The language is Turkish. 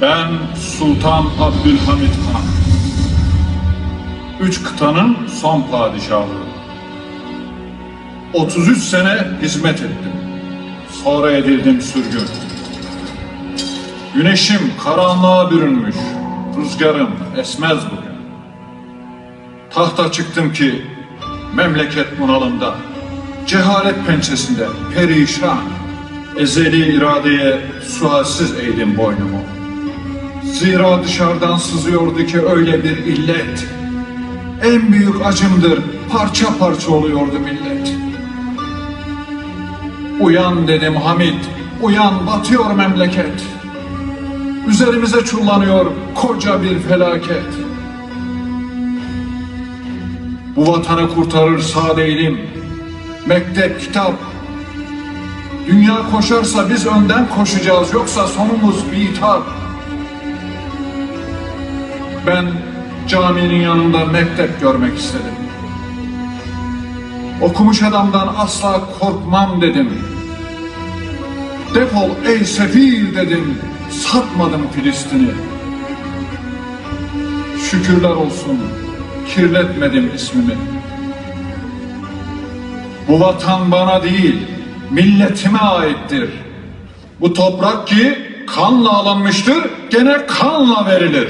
Ben Sultan Abdülhamit Han. Üç kıtanın son padişahı. 33 sene hizmet ettim. Sonra edildim sürgün. Güneşim karanlığa bürünmüş. Rüzgarım esmez bugün. Tahta çıktım ki memleket bunalımda. Cehalet pençesinde perişan. Ezeli iradeye sualsiz eğdim boynumu. Zira dışarıdan sızıyordu ki öyle bir illet. En büyük acımdır, parça parça oluyordu millet. Uyan dedim Hamit, uyan batıyor memleket. Üzerimize çullanıyor koca bir felaket. Bu vatanı kurtarır sağ değilim. Mektep, kitap. Dünya koşarsa biz önden koşacağız yoksa sonumuz bitap. Ben caminin yanında mektep görmek istedim. Okumuş adamdan asla korkmam dedim. Defol ey sefil dedim. Satmadım Filistin'i. Şükürler olsun kirletmedim ismimi. Bu vatan bana değil, milletime aittir. Bu toprak ki kanla alınmıştır, gene kanla verilir.